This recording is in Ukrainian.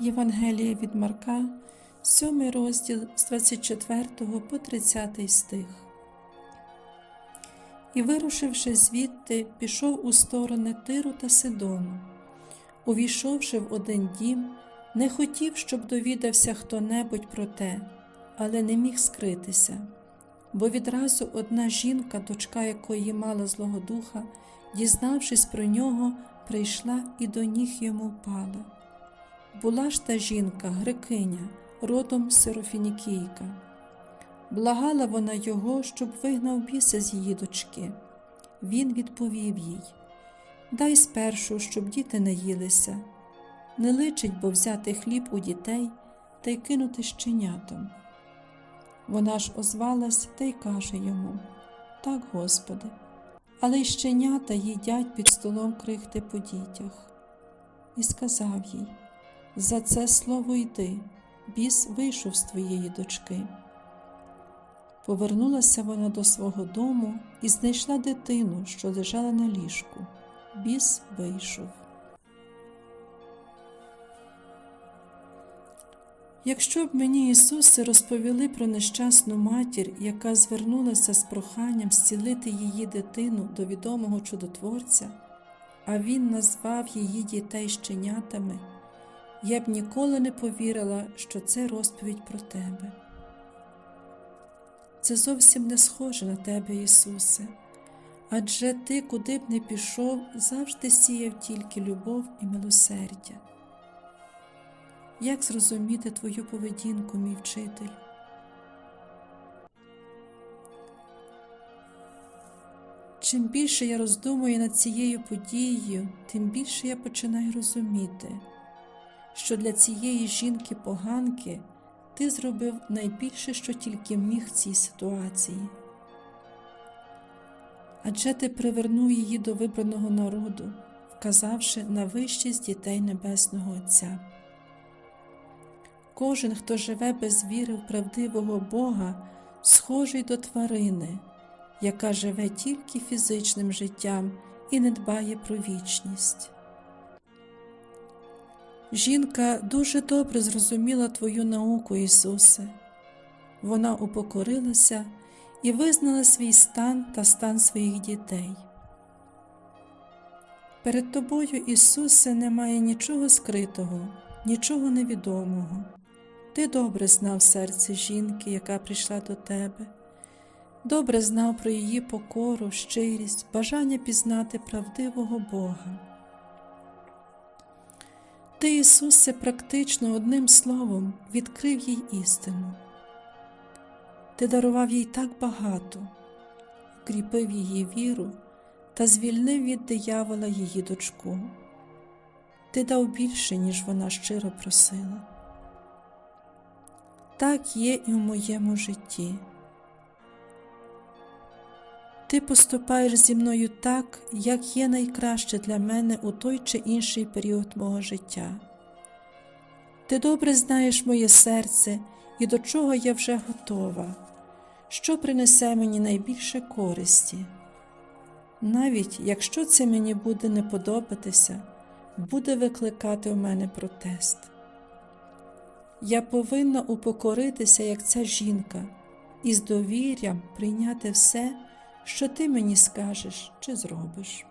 Євангелія від Марка, 7 розділ з 24 по 30 стих. І, вирушивши звідти, пішов у сторони Тиру та Сидону. Увійшовши в один дім, не хотів, щоб довідався хто-небудь про те, але не міг скритися. Бо відразу одна жінка, дочка якої мала Злого Духа, дізнавшись про нього, прийшла і до ніг йому впала. Була ж та жінка, грекиня, родом Сирофінікійка. Благала вона його, щоб вигнав біса з її дочки. Він відповів їй Дай спершу, щоб діти наїлися. Не личить, бо взяти хліб у дітей та й кинути щенятам. Вона ж озвалась та й каже йому Так, Господи, але й щенята їдять під столом крихти по дітях. І сказав їй За це слово йди, біс вийшов з твоєї дочки. Повернулася вона до свого дому і знайшла дитину, що лежала на ліжку. Біс вийшов. Якщо б мені Ісусе розповіли про нещасну матір, яка звернулася з проханням зцілити її дитину до відомого чудотворця, а Він назвав її дітей щенятами, я б ніколи не повірила, що це розповідь про тебе. Це зовсім не схоже на тебе, Ісусе, адже Ти, куди б не пішов, завжди сіяв тільки любов і милосердя. Як зрозуміти твою поведінку, мій вчитель? Чим більше я роздумую над цією подією, тим більше я починаю розуміти, що для цієї жінки-поганки ти зробив найбільше, що тільки міг в цій ситуації. Адже ти привернув її до вибраного народу, вказавши на вищість дітей Небесного Отця. Кожен, хто живе без віри в правдивого Бога, схожий до тварини, яка живе тільки фізичним життям і не дбає про вічність. Жінка дуже добре зрозуміла Твою науку, Ісусе. Вона упокорилася і визнала свій стан та стан своїх дітей. Перед Тобою, Ісусе, немає нічого скритого, нічого невідомого. Ти добре знав серце жінки, яка прийшла до тебе, добре знав про її покору, щирість, бажання пізнати правдивого Бога. Ти, Ісусе, практично одним словом відкрив їй істину. Ти дарував їй так багато, укріпив її віру та звільнив від диявола її дочку. Ти дав більше, ніж вона щиро просила. Так є і в моєму житті. Ти поступаєш зі мною так, як є найкраще для мене у той чи інший період мого життя. Ти добре знаєш моє серце і до чого я вже готова, що принесе мені найбільше користі. Навіть якщо це мені буде не подобатися, буде викликати у мене протест. Я повинна упокоритися, як ця жінка, і з довір'ям прийняти все, що ти мені скажеш чи зробиш.